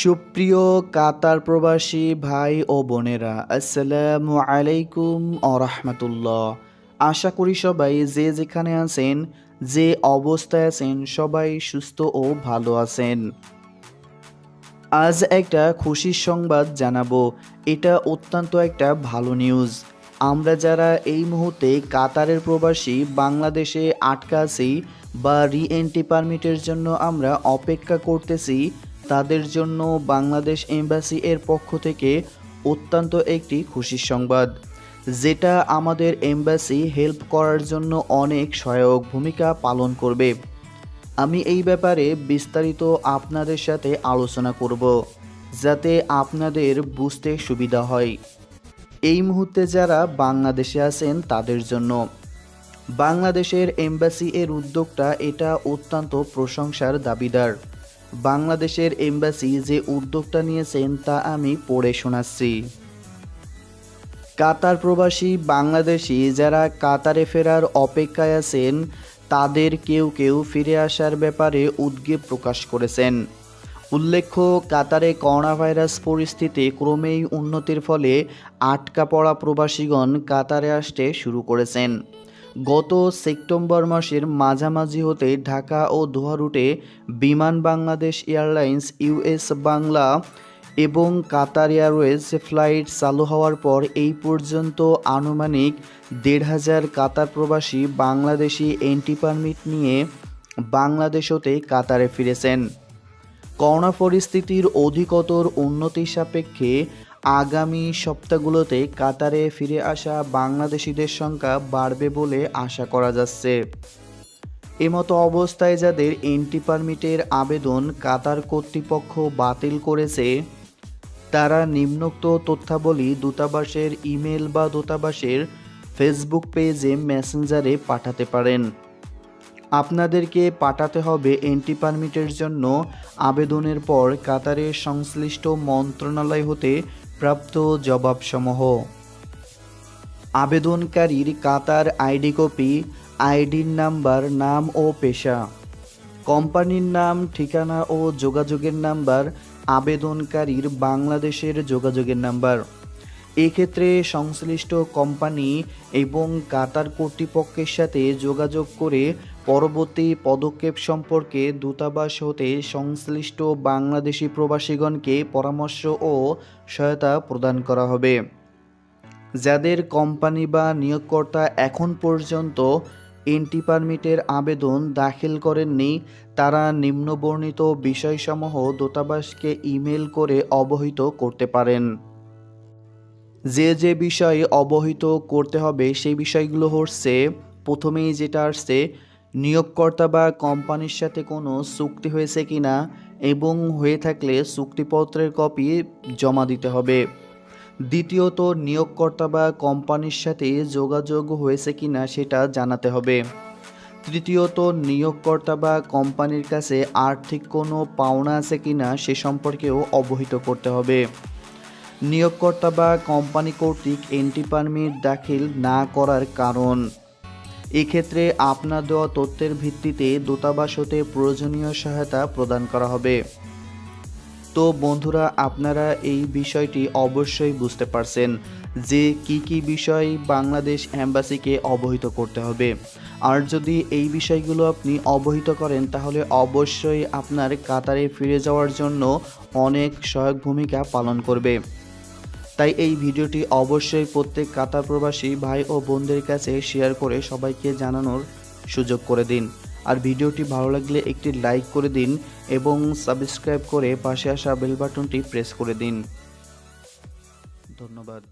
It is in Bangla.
সুপ্রিয় কাতার প্রবাসী ভাই ও বোনেরা, আসসালামু আলাইকুম আরহামতুল্লাহ আশা করি সবাই যে যেখানে আছেন, যে অবস্থায় আছেন, সবাই সুস্থ ও ভালো আছেন। আজ একটা খুশির সংবাদ জানাব। এটা অত্যন্ত একটা ভালো নিউজ আমরা যারা এই মুহূর্তে কাতারের প্রবাসী, বাংলাদেশে আটকা আছি বা রি এন্ট্রি পারমিটের জন্য আমরা অপেক্ষা করতেছি তাদের জন্য বাংলাদেশ এম্বাসি এর পক্ষ থেকে অত্যন্ত একটি খুশির সংবাদ, যেটা আমাদের এম্বাসি হেল্প করার জন্য অনেক সহায়ক ভূমিকা পালন করবে। আমি এই ব্যাপারে বিস্তারিত আপনাদের সাথে আলোচনা করব, যাতে আপনাদের বুঝতে সুবিধা হয়। এই মুহূর্তে যারা বাংলাদেশে আছেন, তাদের জন্য। বাংলাদেশের এম্বাসি এর উদ্যোগটা এটা অত্যন্ত প্রশংসার দাবিদার। বাংলাদেশের এম্বাসি যে উদ্যোগটা নিয়েছেন তা আমি পড়ে শোনাচ্ছি। কাতার প্রবাসী বাংলাদেশি যারা কাতারে ফেরার অপেক্ষায় আছেন, তাদের কেউ কেউ ফিরে আসার ব্যাপারে উদ্বেগ প্রকাশ করেছেন। উল্লেখ্য, কাতারে করোনা ভাইরাস পরিস্থিতি ক্রমেই উন্নতির ফলে আটকা পড়া প্রবাসীগণ কাতারে আসতে শুরু করেছেন। গত সেপ্টেম্বর মাসের মাঝামাঝি হতে ঢাকা ও দোহা রুটে বিমান বাংলাদেশ এয়ারলাইন্স ইউএস বাংলা এবং কাতার এয়ারওয়েজ ফ্লাইট চালু হওয়ার পর এই পর্যন্ত আনুমানিক দেড় হাজার কাতার প্রবাসী বাংলাদেশি এন্ট্রি পারমিট নিয়ে বাংলাদেশ হতে কাতারে ফিরেছেন। করোনা পরিস্থিতির অধিকতর উন্নতি সাপেক্ষে আগামী সপ্তাহগুলোতে কাতারে ফিরে আসা বাংলাদেশিদের সংখ্যা বাড়বে বলে আশা করা যাচ্ছে। এমতো অবস্থায় যাদের এন্ট্রি পারমিটের আবেদন কাতার কর্তৃপক্ষ বাতিল করেছে, তারা নিম্নোক্ত তথ্যাবলী দূতাবাসের ইমেল বা দূতাবাসের ফেসবুক পেজে মেসেঞ্জারে পাঠাতে পারেন। আপনাদেরকে পাঠাতে হবে এন্ট্রি পারমিটের জন্য আবেদনের পর কাতারের সংশ্লিষ্ট মন্ত্রণালয় হতে প্রাপ্ত জবাবসমূহ। আবেদনকারীর কাতার আইডি কপি, আইডির নাম্বার, নাম ও পেশা, কোম্পানির নাম, ঠিকানা ও যোগাযোগের নাম্বার, আবেদনকারীর বাংলাদেশের যোগাযোগের নাম্বার। এক্ষেত্রে সংশ্লিষ্ট কোম্পানি এবং কাতার কর্তৃপক্ষের সাথে যোগাযোগ করে পরবর্তী পদক্ষেপ সম্পর্কে দূতাবাস হতে সংশ্লিষ্ট বাংলাদেশি প্রবাসীগণকে পরামর্শ ও সহায়তা প্রদান করা হবে। যাদের কোম্পানি বা নিয়োগকর্তা এখন পর্যন্ত এন্ট্রি পারমিটের আবেদন দাখিল করেননি, তারা নিম্নবর্ণিত বিষয়সমূহ দূতাবাসকে ইমেল করে অবহিত করতে পারেন। যে যে বিষয়ে অবহিত করতে হবে, সেই বিষয়গুলো হচ্ছে, প্রথমেই যেটা আসছে, নিয়োগকর্তা বা কোম্পানির সাথে কোনো চুক্তি হয়েছে কিনা এবং হয়ে থাকলে চুক্তিপত্রের কপি জমা দিতে হবে। দ্বিতীয়ত, নিয়োগকর্তা বা কোম্পানির সাথে যোগাযোগ হয়েছে কি না সেটা জানাতে হবে। তৃতীয়ত, নিয়োগকর্তা বা কোম্পানির কাছে আর্থিক কোনো পাওনা আছে কি না সে সম্পর্কেও অবহিত করতে হবে। নিয়োগকর্তা বা কোম্পানি কর্তৃক এন্ট্রি পারমিট দাখিল না করার কারণ। এক্ষেত্রে আপনার দেওয়া তথ্যের ভিত্তিতে দূতাবাস হতে প্রয়োজনীয় সহায়তা প্রদান করা হবে। তো বন্ধুরা, আপনারা এই বিষয়টি অবশ্যই বুঝতে পারছেন যে কি কি বিষয় বাংলাদেশ অ্যাম্বাসিকে অবহিত করতে হবে। আর যদি এই বিষয়গুলো আপনি অবহিত করেন, তাহলে অবশ্যই আপনার কাতারে ফিরে যাওয়ার জন্য অনেক সহায়ক ভূমিকা পালন করবে। তাই এই ভিডিওটি অবশ্যই প্রত্যেক কাতার প্রবাসী ভাই ও বোনদের কাছে শেয়ার করে সবাইকে জানানোর সুযোগ করে দিন। আর ভিডিওটি ভালো লাগলে একটি লাইক করে দিন এবং সাবস্ক্রাইব করে পাশে আসা বেল বাটনটি প্রেস করে দিন। ধন্যবাদ।